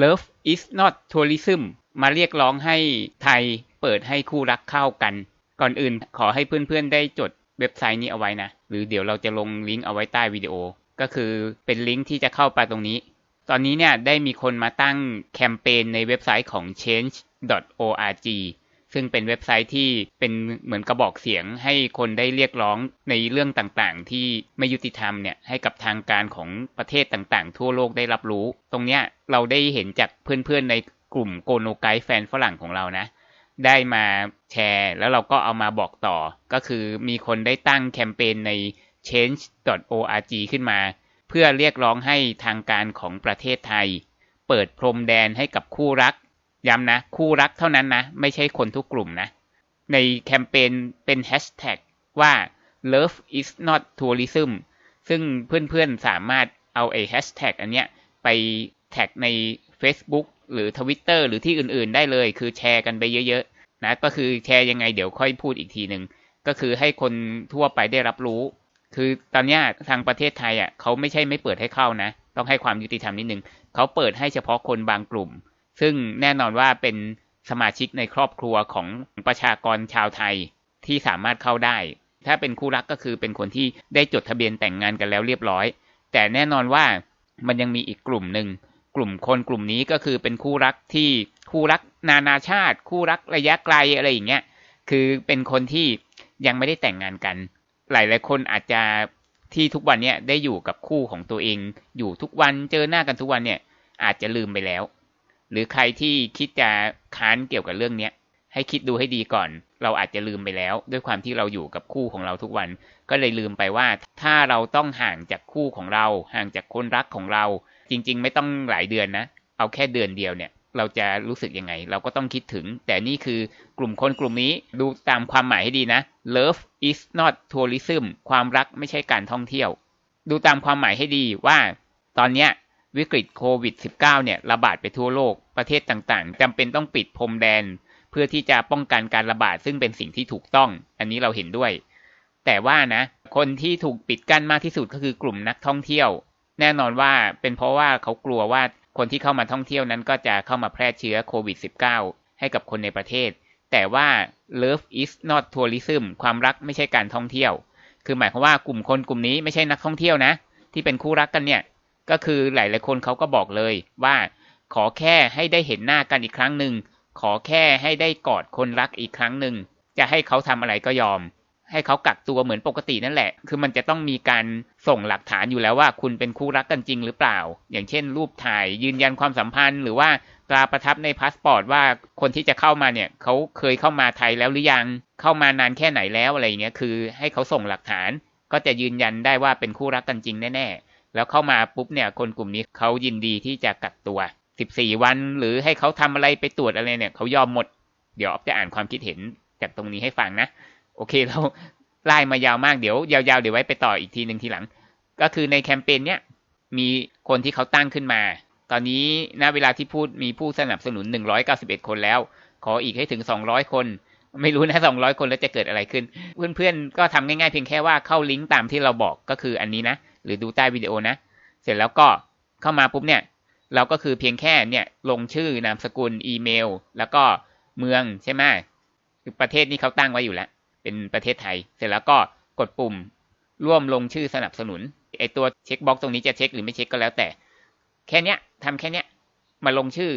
Love is not tourism มาเรียกร้องให้ไทยเปิดให้คู่รักเข้ากัน ก่อนอื่นขอให้เพื่อนๆ ได้จดเว็บไซต์นี้เอาไว้นะ หรือเดี๋ยวเราจะลงลิงก์เอาไว้ใต้วิดีโอ ก็คือเป็นลิงก์ที่จะเข้าไปตรงนี้ ตอนนี้เนี่ยได้มีคนมาตั้งแคมเปญในเว็บไซต์ของ change.org ซึ่งเป็นเว็บไซต์ที่เป็นเหมือนกระบอกเสียงให้คนได้เรียกร้องในเรื่องต่างๆ ที่ไม่ยุติธรรมเนี่ยให้กับทางการของประเทศต่างๆ ทั่วโลกได้รับรู้ ตรงเนี้ยเราได้เห็นจากเพื่อนๆในกลุ่มโกโนไกแฟนฝรั่งของเรานะได้มาแชร์แล้วเราก็เอามาบอกต่อ ก็คือมีคนได้ตั้งแคมเปญใน change.org ขึ้นมา เพื่อเรียกร้องให้ทางการของประเทศไทย เปิดพรมแดนให้กับคู่รัก ย้ำนะ คู่รักเท่านั้นนะ ไม่ใช่คนทุกกลุ่มนะ ในแคมเปญเป็นแฮชแท็กว่า love is not tourism ซึ่งเพื่อนๆสามารถเอาไอ้แฮชแท็กอันเนี้ยไปแท็กใน Facebook หรือ Twitter หรือที่อื่นๆได้เลย คือแชร์กันไปเยอะๆ นะ ก็คือแชร์ยังไงเดี๋ยวค่อยพูดอีกทีหนึ่งก็คือให้คนทั่วไปได้รับรู้ คือตอนนี้ทางประเทศไทยอะเขาไม่ใช่ไม่เปิดให้เข้านะ ต้องให้ความยุติธรรมนิดนึงเขาเปิดให้เฉพาะคนบางกลุ่ม ซึ่งแน่นอนว่าเป็นสมาชิกในครอบครัวของประชากรชาวไทยที่สามารถเข้าได้ ถ้าเป็นคู่รักก็คือเป็นคนที่ได้จดทะเบียนแต่งงานกันแล้วเรียบร้อย แต่แน่นอนว่ามันยังมีอีกกลุ่มหนึ่ง กลุ่มคนกลุ่มนี้ก็คือเป็นคู่รักที่คู่รักนานาชาติ คู่รักระยะไกลอะไรอย่างเงี้ย คือเป็นคนที่ยังไม่ได้แต่งงานกัน หลายหลายคนอาจจะที่ทุกวันเนี้ยได้อยู่กับคู่ของตัวเอง อยู่ทุกวันเจอหน้ากันทุกวันเนี่ยอาจจะลืมไปแล้ว หรือใครที่คิดจะค้านเกี่ยวกับเรื่องเนี้ยให้คิดดูให้ดีก่อน เราอาจจะลืมไปแล้ว ด้วยความที่เราอยู่กับคู่ของเราทุกวัน ก็เลยลืมไปว่า ถ้าเราต้องห่างจากคู่ของเรา ห่างจากคนรักของเรา จริง ๆ ไม่ต้องหลายเดือนนะ เอาแค่เดือนเดียวเนี่ย เราจะรู้สึกยังไง เราก็ต้องคิดถึง แต่นี่คือกลุ่มคนกลุ่มนี้ดูตามความหมายให้ดีนะ love is not tourism ความรักไม่ใช่การท่องเที่ยว ดูตามความหมายให้ดีว่า ตอนเนี้ย วิกฤตโควิด -19 เนี่ยระบาดไปทั่วโลกประเทศต่างๆจำเป็นต้องปิดพรมแดน เพื่อที่จะป้องกันการระบาดซึ่งเป็นสิ่งที่ถูกต้อง อันนี้เราเห็นด้วย แต่ว่านะคนที่ถูกปิดกั้นมากที่สุดก็คือกลุ่มนักท่องเที่ยว แน่นอนว่าเป็นเพราะว่าเขากลัวว่าคนที่เข้ามาท่องเที่ยวนั้นก็จะเข้ามาแพร่เชื้อโควิด -19 ให้กับคนในประเทศ แต่ว่า love is not tourism ความรักไม่ใช่การท่องเที่ยว คือหมายความว่ากลุ่มคนกลุ่มนี้ไม่ใช่นักท่องเที่ยวนะ ที่เป็นคู่รักกันเนี่ย ก็คือหลาย ๆ คนเขาก็บอกเลยว่าขอแค่ให้ได้เห็นหน้ากันอีกครั้งหนึ่ง ขอแค่ให้ได้กอดคนรักอีกครั้งหนึ่ง จะให้เขาทำอะไรก็ยอม ให้เขากักตัวเหมือนปกตินั่นแหละ คือมันจะต้องมีการส่งหลักฐานอยู่แล้วว่าคุณเป็นคู่รักกันจริงหรือเปล่า อย่างเช่น รูปถ่ายยืนยันความสัมพันธ์ หรือว่าตราประทับในพาสปอร์ตว่าคนที่จะเข้ามาเนี่ยเขาเคยเข้ามาไทยแล้วหรือยัง เข้ามานานแค่ไหนแล้วอะไรเงี้ย คือ ให้เขาส่งหลักฐาน ก็จะยืนยันได้ว่าเป็นคู่รักกันจริงแน่ๆ แล้วเข้ามาปุ๊บเนี่ย คนกลุ่มนี้เขายินดีที่จะกักตัว 14 วันหรือให้เขาทำอะไรไปตรวจอะไรเนี่ยเขายอมหมด เดี๋ยวจะอ่านความคิดเห็นจากตรงนี้ให้ฟังนะ โอเคเราไล่มายาวมากเดี๋ยว ยาวๆเดี๋ยวไว้ไปต่ออีกทีหนึ่งทีหลัง ก็คือในแคมเปญเนี้ยมีคนที่เขาตั้งขึ้นมา ตอนนี้ณเวลาที่พูดมีผู้สนับสนุน 191 คนแล้ว ขออีกให้ถึง 200 คน ไม่รู้นะ 200 คนแล้วจะเกิดอะไรขึ้น เพื่อนๆ ก็ทำง่ายๆเพียงแค่ว่าเข้าลิงก์ตามที่เราบอกก็คืออันนี้นะ หรือดูใต้วิดีโอนะ เสร็จแล้วก็เข้ามาปุ๊บเนี่ย เราก็คือเพียงแค่เนี่ยลงชื่อนามสกุลอีเมล แล้วก็เมืองใช่ไหมคือประเทศนี้เขาตั้งไว้อยู่แล้ว เป็นประเทศไทย เสร็จแล้วก็กดปุ่มร่วมลงชื่อสนับสนุนไอตัวเช็คบ็อกตรงนี้จะเช็คหรือไม่เช็คก็แล้วแต่ แค่เนี้ยทำแค่เนี้ยมาลงชื่อ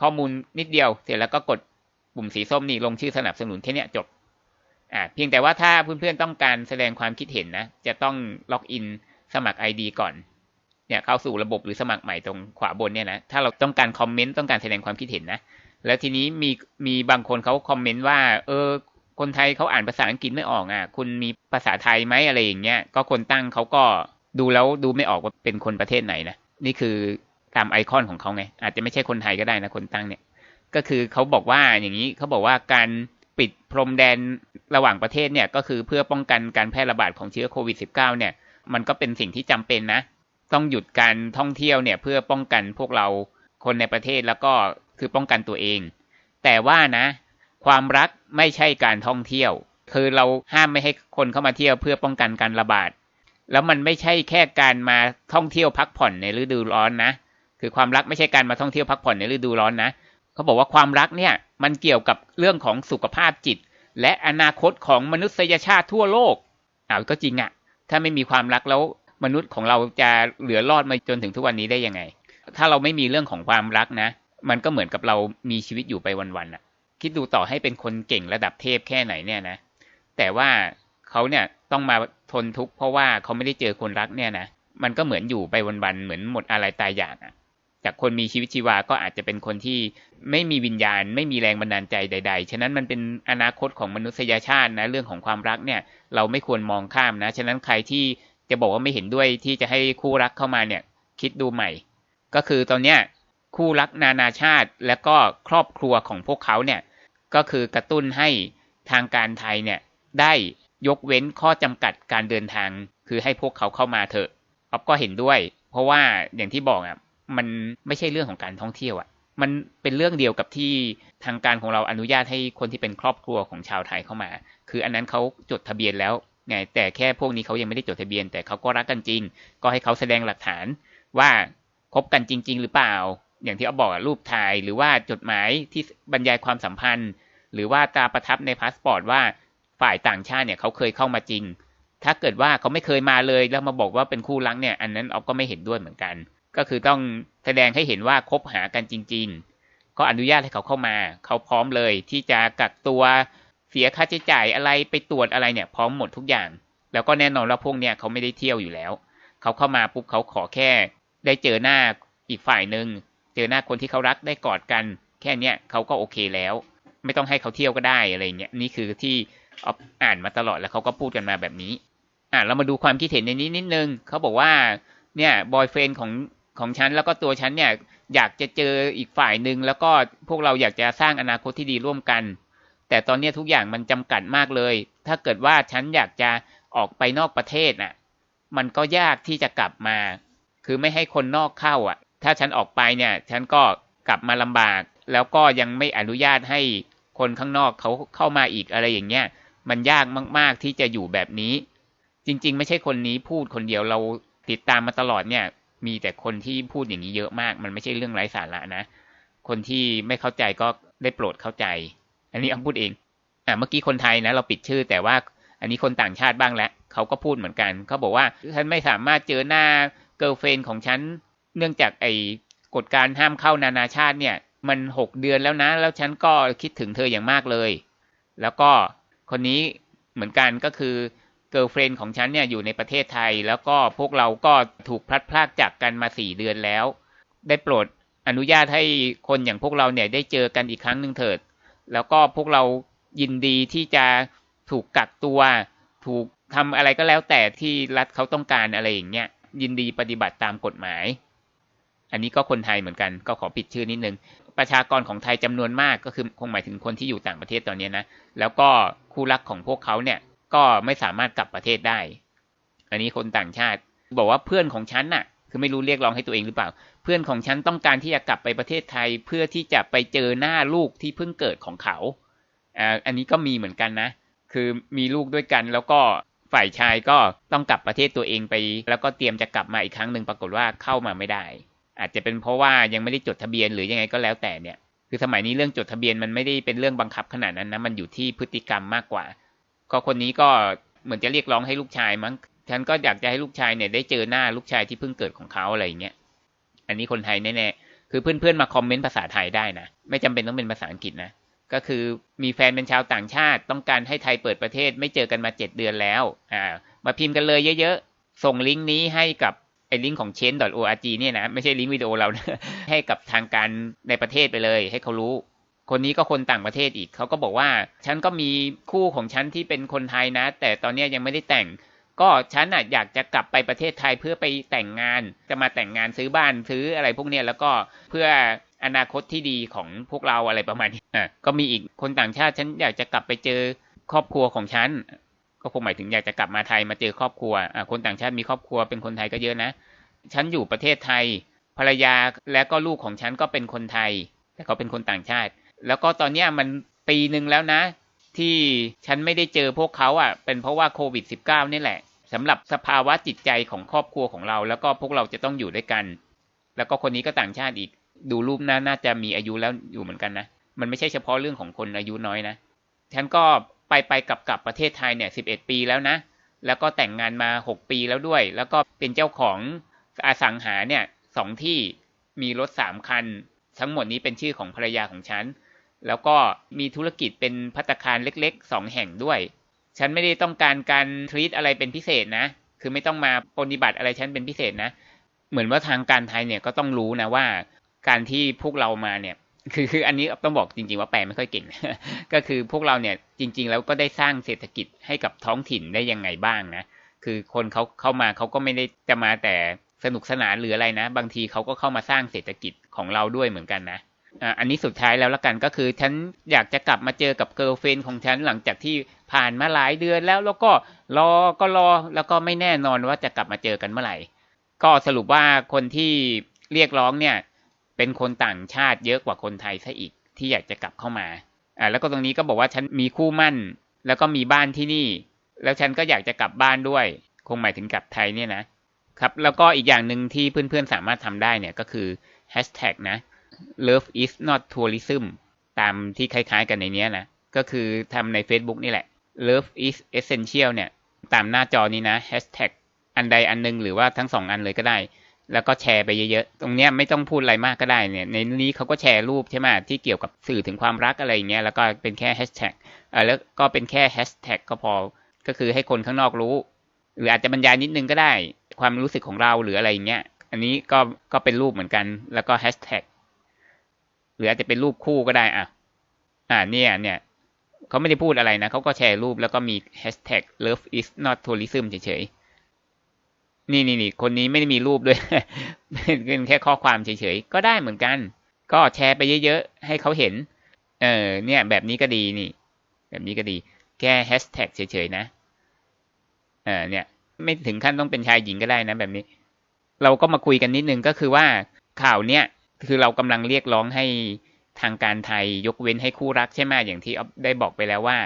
ข้อมูลนิดเดียว เสร็จแล้วก็กดปุ่มสีส้มนี่ลงชื่อสนับสนุนแค่เนี้ยจบอ่าเพียงแต่ว่าถ้าเพื่อนๆต้องการแสดงความคิดเห็นนะ จะต้องล็อกอิน สมัคร ID ก่อนเนี่ยเข้าสู่ระบบหรือสมัครใหม่ตรงขวาบนเนี่ยนะถ้าเราต้องการคอมเมนต์ต้องการแสดงความคิดเห็นนะแล้วทีนี้มีมีบางคนเขาคอมเมนต์ว่า เออ คนไทยเขาอ่านภาษาอังกฤษไม่ออกอะ คุณมีภาษาไทยไหมอะไรอย่างเงี้ยก็คนตั้งเขาก็ดูแล้วดูไม่ออกว่าเป็นคนประเทศไหนนะนี่คือตามไอคอนของเขาไง อาจจะไม่ใช่คนไทยก็ได้นะคนตั้งเนี่ย ก็คือเขาบอกว่าอย่างนี้เขาบอกว่าการปิดพรมแดนระหว่างประเทศเนี่ยก็คือเพื่อป้องกันการแพร่ระบาดของเชื้อโควิด -19 เนี่ย มันก็เป็นสิ่งที่จำเป็นนะ ต้องหยุดการท่องเที่ยวเนี่ยเพื่อป้องกันพวกเราคนในประเทศแล้วก็คือป้องกันตัวเอง แต่ว่านะ ความรักไม่ใช่การท่องเที่ยว คือเราห้ามไม่ให้คนเข้ามาเที่ยวเพื่อป้องกันการระบาด แล้วมันไม่ใช่แค่การมาท่องเที่ยวพักผ่อนในฤดูร้อนนะ คือความรักไม่ใช่การมาท่องเที่ยวพักผ่อนในฤดูร้อนนะ เขาบอกว่าความรักเนี่ยมันเกี่ยวกับเรื่องของสุขภาพจิต และอนาคตของมนุษยชาติทั่วโลกอ้าวก็จริงอะ ถ้าไม่มีความรักแล้วมนุษย์ของเราจะเหลือรอดมาจนถึงทุกวันนี้ได้ยังไง ถ้าเราไม่มีเรื่องของความรักนะ มันก็เหมือนกับเรามีชีวิตอยู่ไปวันๆอะคิดดูต่อให้เป็นคนเก่งระดับเทพแค่ไหนเนี่ยนะ แต่ว่าเขาเนี่ยต้องมาทนทุกข์เพราะว่าเขาไม่ได้เจอคนรักเนี่ยนะ มันก็เหมือนอยู่ไปวันๆเหมือนหมดอะไรตายอยากอะ จากคนมีชีวิตชีวาก็อาจจะเป็นคนที่ไม่มีวิญญาณ ไม่มีแรงบันดาลใจใด ๆ ฉะนั้นมันเป็นอนาคตของมนุษยชาตินะเรื่องของความรักเนี่ยเราไม่ควรมองข้ามนะ ฉะนั้นใครที่จะบอกว่าไม่เห็นด้วยที่จะให้คู่รักเข้ามาเนี่ยคิดดูใหม่ ก็คือตอนเนี้ยคู่รักนานาชาติและก็ครอบครัวของพวกเขาเนี่ยก็คือกระตุ้นให้ทางการไทยเนี่ยได้ยกเว้นข้อจำกัดการเดินทาง คือให้พวกเขาเข้ามาเถอะออฟก็เห็นด้วย เพราะว่าอย่างที่บอกอะ มันไม่ใช่เรื่องของการท่องเที่ยวอะ มันเป็นเรื่องเดียวกับที่ทางการของเราอนุญาตให้คนที่เป็นครอบครัวของชาวไทยเข้ามา คืออันนั้นเขาจดทะเบียนแล้วไงแต่แค่พวกนี้เขายังไม่ได้จดทะเบียน แต่เขาก็รักกันจริง ก็ให้เขาแสดงหลักฐานว่าคบกันจริง ๆ หรือเปล่า อย่างที่เอาบอกรูปถ่ายหรือว่าจดหมายที่บรรยายความสัมพันธ์ หรือว่าตราประทับในพาสปอร์ตว่าฝ่ายต่างชาติเนี่ยเขาเคยเข้ามาจริง ถ้าเกิดว่าเขาไม่เคยมาเลยแล้วมาบอกว่าเป็นคู่รักเนี่ย อันนั้นออฟก็ไม่เห็นด้วยเหมือนกัน ก็คือต้องแสดงให้เห็นว่าคบหากันจริงๆก็อนุญาตให้เขาเข้ามา เขาพร้อมเลยที่จะกักตัวเสียค่าใช้จ่ายอะไรไปตรวจอะไรเนี่ย พร้อมหมดทุกอย่าง แล้วก็แน่นอนว่าพวกเนี่ยเขาไม่ได้เที่ยวอยู่แล้ว เขาเข้ามาปุ๊บเขาขอแค่ ได้เจอหน้าอีกฝ่ายหนึ่งเจอหน้าคนที่เขารักได้กอดกัน แค่เนี้ยเขาก็โอเคแล้ว ไม่ต้องให้เขาเที่ยวก็ได้อะไรเงี้ยนี่คือที่ออฟอ่านมาตลอดแล้วเขาก็พูดกันมาแบบนี้ อ่าเรามาดูความคิดเห็นในนี้นิดนึงเขาบอกว่าเนี่ยบอยเฟรนของ ของฉันแล้วก็ตัวฉันเนี่ยอยากจะเจออีกฝ่ายหนึ่งแล้วก็พวกเราอยากจะสร้างอนาคตที่ดีร่วมกัน แต่ตอนนี้ทุกอย่างมันจำกัดมากเลย ถ้าเกิดว่าฉันอยากจะออกไปนอกประเทศน่ะ มันก็ยากที่จะกลับมา คือไม่ให้คนนอกเข้าอะ ถ้าฉันออกไปเนี่ย ฉันก็กลับมาลำบาก แล้วก็ยังไม่อนุญาตให้คนข้างนอกเขาเข้ามาอีกอะไรอย่างเงี้ย มันยากมาก ๆที่จะอยู่แบบนี้ จริง ๆ ไม่ใช่คนนี้พูดคนเดียวเราติดตามมาตลอดเนี่ย มีแต่คนที่พูดอย่างนี้เยอะมาก มันไม่ใช่เรื่องไร้สาระนะ คนที่ไม่เข้าใจก็ได้โปรดเข้าใจ อันนี้อ้ำพูดเอง อ่าเมื่อกี้คนไทยนะ เราปิดชื่อ แต่ว่าอันนี้คนต่างชาติบ้างแล้วเขาก็พูดเหมือนกัน เขาบอกว่าฉันไม่สามารถเจอหน้าเกิร์ลเฟนของฉัน เนื่องจากไอ้กฎการห้ามเข้านานาชาติเนี่ย มันหกเดือนแล้วนะ แล้วฉันก็คิดถึงเธออย่างมากเลย แล้วก็คนนี้เหมือนกันก็คือ เกิร์ลเฟรนของฉันเนี่ยอยู่ในประเทศไทย แล้วก็พวกเราก็ถูกพลัดพรากจากกันมาสี่เดือนแล้ว ได้โปรดอนุญาตให้คนอย่างพวกเราเนี่ยได้เจอกันอีกครั้งหนึ่งเถิด แล้วก็พวกเรายินดีที่จะถูกกักตัว ถูกทำอะไรก็แล้วแต่ที่รัฐเขาต้องการอะไรอย่างเงี้ยยินดีปฏิบัติตามกฎหมาย อันนี้ก็คนไทยเหมือนกัน ก็ขอปิดชื่อนิดนึง ประชากรของไทยจำนวนมากก็คือคงหมายถึงคนที่อยู่ต่างประเทศตอนนี้นะ แล้วก็คู่รักของพวกเขาเนี่ย ก็ไม่สามารถกลับประเทศได้ อันนี้คนต่างชาติ บอกว่าเพื่อนของฉันน่ะ คือไม่รู้เรียกร้องให้ตัวเองหรือเปล่า เพื่อนของฉันต้องการที่จะกลับไปประเทศไทย เพื่อที่จะไปเจอหน้าลูกที่เพิ่งเกิดของเขาอ่าอันนี้ก็มีเหมือนกันนะ คือมีลูกด้วยกันแล้วก็ฝ่ายชายก็ต้องกลับประเทศตัวเองไป แล้วก็เตรียมจะกลับมาอีกครั้งหนึ่งปรากฏว่าเข้ามาไม่ได้ อาจจะเป็นเพราะว่ายังไม่ได้จดทะเบียนหรือยังไงก็แล้วแต่เนี่ย คือสมัยนี้เรื่องจดทะเบียนมันไม่ได้เป็นเรื่องบังคับขนาดนั้นนะมันอยู่ที่พฤติกรรมมากกว่า ก็คนนี้ก็เหมือนจะเรียกร้องให้ลูกชายมั้งฉันก็อยากจะให้ลูกชายเนี่ยได้เจอหน้าลูกชายที่เพิ่งเกิดของเขาอะไรอย่างเงี้ยอันนี้คนไทยแน่ๆคือเพื่อนๆมาคอมเมนต์ภาษาไทยได้นะไม่จำเป็นต้องเป็นภาษาอังกฤษนะก็คือมีแฟนเป็นชาวต่างชาติ ต้องการให้ไทยเปิดประเทศไม่เจอกันมาเจ็ดเดือนแล้วอ่ามาพิมพ์กันเลยเยอะๆ ส่งลิงก์นี้ให้กับไอ้ลิงก์ของ chain.org เนี่ยนะ ไม่ใช่ลิงก์วิดีโอเรานะให้กับทางการในประเทศไปเลย ให้เขารู้ คนนี้ก็คนต่างประเทศอีก เขาก็บอกว่า ฉันก็มีคู่ของฉันที่เป็นคนไทยนะ แต่ตอนนี้ยังไม่ได้แต่ง ก็ฉันอะอยากจะกลับไปประเทศไทยเพื่อไปแต่งงาน จะมาแต่งงานซื้อบ้านซื้ออะไรพวกเนี้ยแล้วก็เพื่ออนาคตที่ดีของพวกเราอะไรประมาณนี้อะก็มีอีกคนต่างชาติฉันอยากจะกลับไปเจอครอบครัวของฉันก็คงหมายถึงอยากจะกลับมาไทยมาเจอครอบครัวอะคนต่างชาติมีครอบครัวเป็นคนไทยก็เยอะนะฉันอยู่ประเทศไทย ภรรยาและก็ลูกของฉันก็เป็นคนไทย แต่เขาเป็นคนต่างชาติ แล้วก็ตอนเนี้ยมันปีหนึ่งแล้วนะ ที่ฉันไม่ได้เจอพวกเขาอะ เป็นเพราะว่าโควิด -19 นี่แหละสำหรับสภาวะจิตใจของครอบครัวของเรา แล้วก็พวกเราจะต้องอยู่ด้วยกัน แล้วก็คนนี้ก็ต่างชาติอีก ดูรูปน่าน่าจะมีอายุแล้วอยู่เหมือนกันนะ มันไม่ใช่เฉพาะเรื่องของคนอายุน้อยนะ ฉันก็ไปไปกลับกลับประเทศไทยเนี่ยสิบเอ็ดปีแล้วนะ แล้วก็แต่งงานมาหกปีแล้วด้วย แล้วก็เป็นเจ้าของอสังหาเนี่ยสองที่มีรถสามคัน ทั้งหมดนี้เป็นชื่อของภรรยาของฉัน แล้วก็มีธุรกิจเป็นพัตคารเล็กๆสองแห่งด้วย ฉันไม่ได้ต้องการการทรีตอะไรเป็นพิเศษนะ คือไม่ต้องมาปฏิบัติอะไรฉันเป็นพิเศษนะ เหมือนว่าทางการไทยเนี่ยก็ต้องรู้นะว่า การที่พวกเรามาเนี่ย คือคืออันนี้ต้องบอกจริง ๆ ว่าแปลไม่ค่อยเก่ง ก็คือพวกเราเนี่ยจริง ๆ แล้วก็ได้สร้างเศรษฐกิจให้กับท้องถิ่นได้ยังไงบ้างนะ คือคนเขาเข้ามาเขาก็ไม่ได้จะมาแต่สนุกสนานหรืออะไรนะ บางทีเขาก็เข้ามาสร้างเศรษฐกิจของเราด้วยเหมือนกันนะ อันนี้สุดท้ายแล้วละกันก็คือฉันอยากจะกลับมาเจอกับเกิร์ลเฟนของฉันหลังจากที่ผ่านมาหลายเดือนแล้วแล้วก็รอก็รอแล้วก็ไม่แน่นอนว่าจะกลับมาเจอกันเมื่อไหร่ ก็สรุปว่าคนที่เรียกร้องเนี่ย เป็นคนต่างชาติเยอะกว่าคนไทยซะอีกที่อยากจะกลับเข้ามาอ่าแล้วก็ตรงนี้ก็บอกว่าฉันมีคู่มั่น แล้วก็มีบ้านที่นี่ แล้วฉันก็อยากจะกลับบ้านด้วย คงหมายถึงกลับไทยเนี่ยนะครับ แล้วก็อีกอย่างหนึ่งที่เพื่อนๆสามารถทำได้เนี่ยก็คือ hashtag นะ love is not tourism ตามที่คล้ายๆกันในนี้นะ ก็คือทำใน Facebook นี่แหละ love is essential เนี่ย ตามหน้าจอนี้นะ hashtag อันใดอันหนึงหรือว่าทั้งสองอันเลยก็ได้ แล้วก็แชร์ไปเยอะๆ ตรงเนี้ยไม่ต้องพูดอะไรมากก็ได้เนี่ย ในนี้เขาก็แชร์รูปใช่ไหมที่เกี่ยวกับสื่อถึงความรักอะไรอย่างเงี้ย แล้วก็เป็นแค่แฮชแท็กเออแล้วก็เป็นแค่แฮชแท็กก็พอ ก็คือให้คนข้างนอกรู้ หรืออาจจะบรรยายนิดนึงก็ได้ ความรู้สึกของเราหรืออะไรอย่างเงี้ย อันนี้ก็ก็เป็นรูปเหมือนกัน แล้วก็แฮชแท็ก หรืออาจจะเป็นรูปคู่ก็ได้อะ อ่า เนี่ยเนี่ยเขาไม่ได้พูดอะไรนะเขาก็แชร์รูปแล้วก็มีแฮชแท็ก love is not tourism เฉยๆ นี่นี่นี่คนนี้ไม่ได้มีรูปด้วย เป็นแค่ข้อความเฉยๆ ก็ได้เหมือนกัน ก็แชร์ไปเยอะๆ ให้เขาเห็น เออ เนี่ย แบบนี้ก็ดีนี่ แบบนี้ก็ดี แค่แฮชแท็กเฉยๆนะ เออ เนี่ย ไม่ถึงขั้นต้องเป็นชายหญิงก็ได้นะแบบนี้ เราก็มาคุยกันนิดนึงก็คือว่าข่าวเนี้ย คือเรากำลังเรียกร้องให้ทางการไทยยกเว้นให้คู่รักใช่ไหมอย่างที่ได้บอกไปแล้วว่า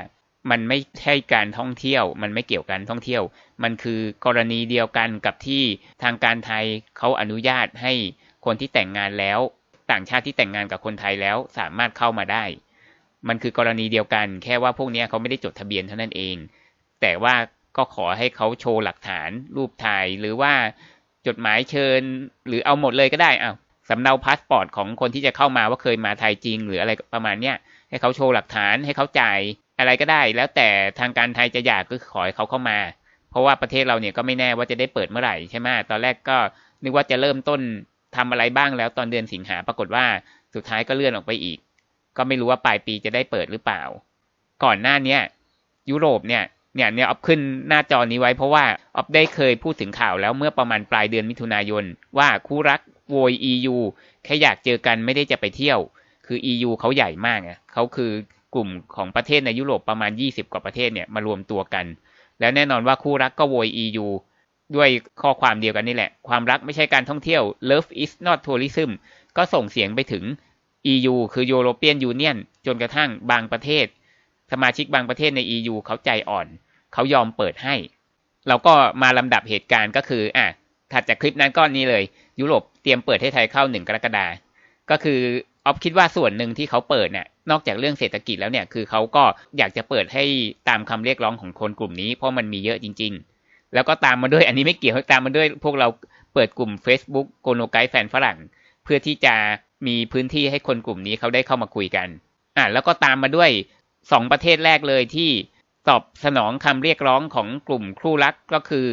มันไม่ใช่การท่องเที่ยว มันไม่เกี่ยวกันท่องเที่ยว มันคือกรณีเดียวกันกับที่ทางการไทยเขาอนุญาตให้คนที่แต่งงานแล้ว ต่างชาติที่แต่งงานกับคนไทยแล้วสามารถเข้ามาได้ มันคือกรณีเดียวกัน แค่ว่าพวกนี้เขาไม่ได้จดทะเบียนเท่านั้นเอง แต่ว่าก็ขอให้เขาโชว์หลักฐานรูปถ่ายหรือว่าจดหมายเชิญ หรือเอาหมดเลยก็ได้อ้าว สำเนาพาสปอร์ตของคนที่จะเข้ามาว่าเคยมาไทยจริง หรืออะไรประมาณเนี้ยให้เขาโชว์หลักฐานให้เขาจ่ายอะไรก็ได้ แล้วแต่ทางการไทยจะอยากก็ขอให้เขาเข้ามา เพราะว่าประเทศเราเนี่ยก็ไม่แน่ว่าจะได้เปิดเมื่อไหร่ใช่ไหมตอนแรกก็นึกว่าจะเริ่มต้นทำอะไรบ้างแล้วตอนเดือนสิงหาปรากฏว่าสุดท้ายก็เลื่อนออกไปอีก ก็ไม่รู้ว่าปลายปีจะได้เปิดหรือเปล่า ก่อนหน้าเนี้ยยุโรปเนี่ยเนี่ยเนี่ยออฟขึ้นหน้าจอนี้ไว้เพราะว่าออฟได้เคยพูดถึงข่าวแล้วเมื่อประมาณปลายเดือนมิถุนายน ว่าคู่รัก โวย EU แค่อยากเจอกันไม่ได้จะไปเที่ยว คือ EU เขาใหญ่มากอะเขาคือกลุ่มของประเทศในยุโรปประมาณ 20 กว่าประเทศเนี่ยมารวมตัวกัน แล้วแน่นอนว่าคู่รักก็โวย EU ด้วยข้อความเดียวกันนี่แหละ ความรักไม่ใช่การท่องเที่ยว Love is not tourism ก็ส่งเสียงไปถึง EU คือ European Union จนกระทั่งบางประเทศ สมาชิกบางประเทศใน EU เขาใจอ่อน เขายอมเปิดให้ เราก็มาลำดับเหตุการณ์ก็คืออะถัดจากคลิปนั้นก้อนนี้เลย ยุโรปเตรียมเปิดให้ไทยเข้าหนึ่งกรกฎาก็คือออฟคิดว่าส่วนหนึ่งที่เขาเปิดเนี่ยนอกจากเรื่องเศรษฐกิจแล้วเนี่ยคือเขาก็อยากจะเปิดให้ตามคำเรียกร้องของคนกลุ่มนี้ เพราะมันมีเยอะจริง ๆ แล้วก็ตามมาด้วยอันนี้ไม่เกี่ยวตามมาด้วยพวกเราเปิดกลุ่ม Facebook โกโนไกแฟนฝรั่ง เพื่อที่จะมีพื้นที่ให้คนกลุ่มนี้เขาได้เข้ามาคุยกันอะแล้วก็ตามมาด้วยสองประเทศแรกเลยที่ตอบสนองคำเรียกร้องของกลุ่มคู่รักก็คือ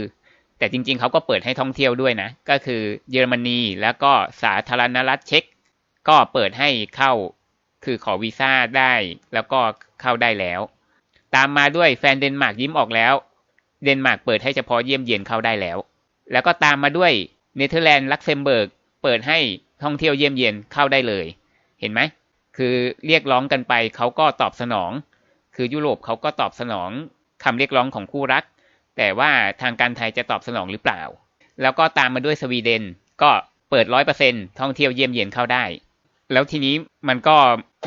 แต่จริงๆเขาก็เปิดให้ท่องเที่ยวด้วยนะ ก็คือเยอรมนีแล้วก็สาธารณรัฐเช็กก็เปิดให้เข้าคือขอวีซ่าได้แล้วก็เข้าได้แล้ว ตามมาด้วยแฟนเดนมาร์กยิ้มออกแล้ว เดนมาร์กเปิดให้เฉพาะเยี่ยมเยียนเข้าได้แล้ว แล้วก็ตามมาด้วยเนเธอร์แลนด์ลักเซมเบิร์กเปิดให้ท่องเที่ยวเยี่ยมเยียนเข้าได้เลย เห็นไหมคือเรียกร้องกันไปเขาก็ตอบสนอง คือยุโรปเขาก็ตอบสนองคำเรียกร้องของคู่รัก แต่ว่าทางการไทยจะตอบสนองหรือเปล่า แล้วก็ตามมาด้วยสวีเดนก็เปิดร้อยเปอร์เซ็นท่องเที่ยวเยี่ยมเยียนเข้าได้ แล้วทีนี้มันก็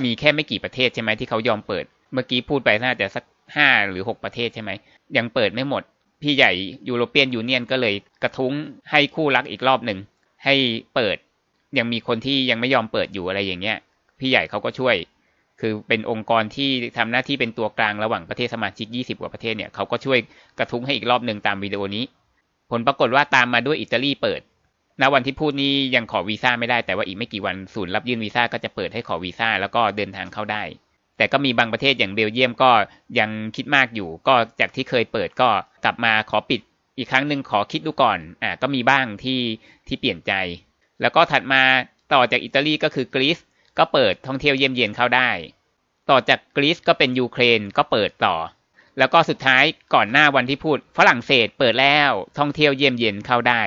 มีแค่ไม่กี่ประเทศใช่ไหมที่เขายอมเปิด เมื่อกี้พูดไปน่าจะสักห้าหรือหกประเทศใช่ไหม ยังเปิดไม่หมด พี่ใหญ่ยูโรเปียนยูเนียนก็เลยกระทุ้งให้คู่รักอีกรอบหนึ่งให้เปิด ยังมีคนที่ยังไม่ยอมเปิดอยู่อะไรอย่างเงี้ย พี่ใหญ่เขาก็ช่วย คือเป็นองค์กรที่ทำหน้าที่เป็นตัวกลางระหว่างประเทศสมาชิก 20 กว่าประเทศเนี่ยเขาก็ช่วยกระทุ้งให้อีกรอบหนึ่งตามวิดีโอนี้ ผลปรากฏว่าตามมาด้วยอิตาลีเปิดณวันที่พูดนี้ยังขอวีซ่าไม่ได้แต่ว่าอีกไม่กี่วันศูนย์รับยื่นวีซ่าก็จะเปิดให้ขอวีซ่าแล้วก็เดินทางเข้าได้ แต่ก็มีบางประเทศอย่างเบลเยียมก็ยังคิดมากอยู่ ก็จากที่เคยเปิดก็กลับมาขอปิดอีกครั้งหนึ่งขอคิดดูก่อนอ่าก็มีบ้างที่ที่เปลี่ยนใจ แล้วก็ถัดมาต่อจากอิตาลีก็คือกรีซ ก็เปิดท่องเที่ยวเยี่ยมเยียนเข้าได้ ต่อจากกรีซก็เป็นยูเครนก็เปิดต่อ แล้วก็สุดท้ายก่อนหน้าวันที่พูดฝรั่งเศสเปิดแล้วท่องเที่ยวเยี่ยมเยียนเข้าได้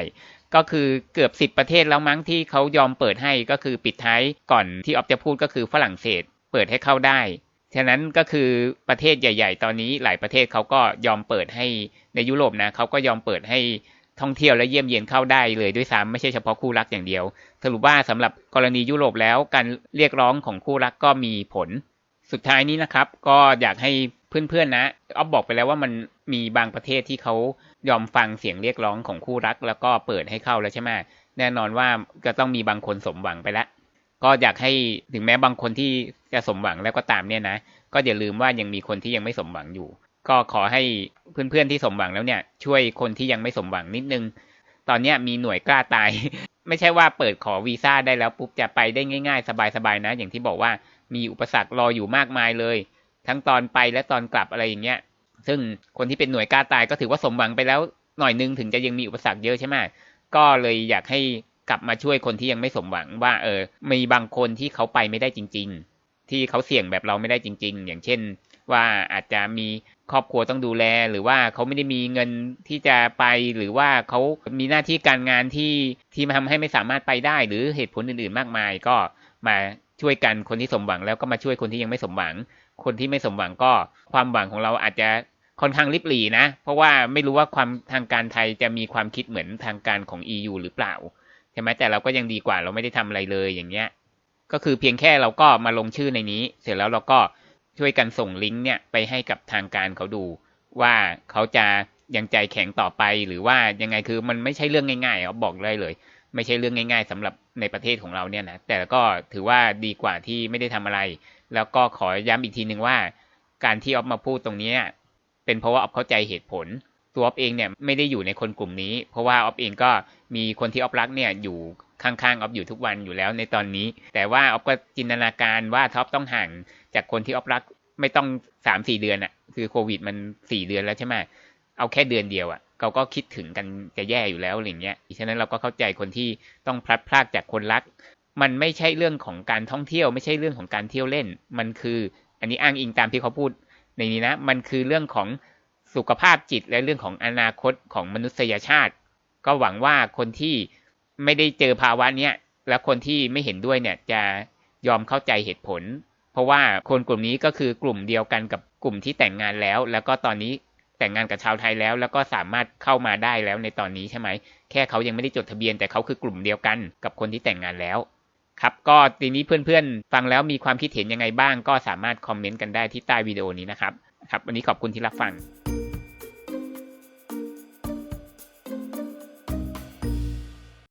ก็คือเกือบสิบประเทศแล้วมั้งที่เขายอมเปิดให้ก็คือปิดท้ายก่อนที่ออฟจะพูดก็คือฝรั่งเศสเปิดให้เข้าได้ฉะนั้นก็คือประเทศใหญ่ ๆ ตอนนี้หลายประเทศเขาก็ยอมเปิดให้ในยุโรปนะเขาก็ยอมเปิดให้ ท่องเที่ยวและเยี่ยมเยียนเข้าได้เลยด้วยซ้ำไม่ใช่เฉพาะคู่รักอย่างเดียว สรุปว่าสำหรับกรณียุโรปแล้วการเรียกร้องของคู่รักก็มีผล สุดท้ายนี้นะครับ ก็อยากให้เพื่อนๆนะออฟบอกไปแล้วว่ามันมีบางประเทศที่เขายอมฟังเสียงเรียกร้องของคู่รัก แล้วก็เปิดให้เข้าแล้วใช่ไหมแน่นอนว่าก็ต้องมีบางคนสมหวังไปแล้วก็อยากให้ถึงแม้บางคนที่จะสมหวังแล้วก็ตามเนี่ยนะ ก็อย่าลืมว่ายังมีคนที่ยังไม่สมหวังอยู่ ก็ขอให้เพื่อนๆที่สมหวังแล้วเนี่ย ช่วยคนที่ยังไม่สมหวังนิดนึง ตอนนี้มีหน่วยกล้าตาย ไม่ใช่ว่าเปิดขอวีซ่าได้แล้วปุ๊บจะไปได้ง่ายๆ สบายๆนะ อย่างที่บอกว่ามีอุปสรรครออยู่มากมายเลย ทั้งตอนไปและตอนกลับอะไรอย่างเงี้ย ซึ่งคนที่เป็นหน่วยกล้าตายก็ถือว่าสมหวังไปแล้วหน่อยนึงถึงจะยังมีอุปสรรคเยอะใช่ไหมก็เลยอยากให้กลับมาช่วยคนที่ยังไม่สมหวังว่าเออมีบางคนที่เขาไปไม่ได้จริง ๆ ที่เขาเสี่ยงแบบเราไม่ได้จริง ๆ อย่างเช่น ว่าอาจจะมีครอบครัวต้องดูแล หรือว่าเขาไม่ได้มีเงินที่จะไปหรือว่าเขามีหน้าที่การงานที่ที่ทำให้ไม่สามารถไปได้ หรือเหตุผลอื่นๆมากมาย ก็มาช่วยกันคนที่สมหวังแล้วก็มาช่วยคนที่ยังไม่สมหวัง คนที่ไม่สมหวังก็ความหวังของเราอาจจะค่อนข้างริบหรี่นะ เพราะว่าไม่รู้ว่าความทางการไทยจะมีความคิดเหมือนทางการของ EU หรือเปล่าใช่ไหมแต่เราก็ยังดีกว่าเราไม่ได้ทำอะไรเลยอย่างเงี้ย ก็คือเพียงแค่เราก็มาลงชื่อในนี้ เสร็จแล้วเราก็ ช่วยกันส่งลิงก์เนี่ยไปให้กับทางการเขาดู ว่าเขาจะยังใจแข็งต่อไปหรือว่ายังไงคือมันไม่ใช่เรื่องง่ายๆเขาบอกได้เลย ไม่ใช่เรื่องง่าย ๆสำหรับในประเทศของเราเนี่ยนะแต่ก็ถือว่าดีกว่าที่ไม่ได้ทำอะไร แล้วก็ขอย้ำอีกทีหนึ่งว่า การที่ออฟมาพูดตรงนี้เป็นเพราะว่าออฟเข้าใจเหตุผล ตัวออฟเองเนี่ยไม่ได้อยู่ในคนกลุ่มนี้ เพราะว่าออฟเองก็มีคนที่ออฟรักเนี่ยอยู่ ข้างๆออฟอยู่ทุกวันอยู่แล้วในตอนนี้ แต่ว่าออฟก็จินตนาการว่าท็อปต้องห่างจากคนที่ออฟรักไม่ต้องสามสี่เดือนอะคือโควิดมันสี่เดือนแล้วใช่ไหมเอาแค่เดือนเดียวอะเขาก็คิดถึงกันจะแย่อยู่แล้วอะไรเงี้ยฉะนั้นเราก็เข้าใจคนที่ต้องพลัดพรากจากคนรัก มันไม่ใช่เรื่องของการท่องเที่ยว ไม่ใช่เรื่องของการเที่ยวเล่น มันคือ อันนี้อ้างอิงตามที่เขาพูดในนี้นะ มันคือเรื่องของสุขภาพจิตและเรื่องของอนาคตของมนุษยชาติ ก็หวังว่าคนที่ ไม่ได้เจอภาวะเนี้ยและคนที่ไม่เห็นด้วยเนี่ยจะยอมเข้าใจเหตุผล เพราะว่าคนกลุ่มนี้ก็คือกลุ่มเดียวกันกับกลุ่มที่แต่งงานแล้ว แล้วก็ตอนนี้แต่งงานกับชาวไทยแล้ว แล้วก็สามารถเข้ามาได้แล้วในตอนนี้ใช่ไหมแค่เขายังไม่ได้จดทะเบียนแต่เขาคือกลุ่มเดียวกันกับคนที่แต่งงานแล้วครับก็ทีนี้เพื่อนๆ ฟังแล้วมีความคิดเห็นยังไงบ้าง ก็สามารถคอมเมนต์กันได้ที่ใต้วิดีโอนี้นะครับครับ วันนี้ขอบคุณที่รับฟัง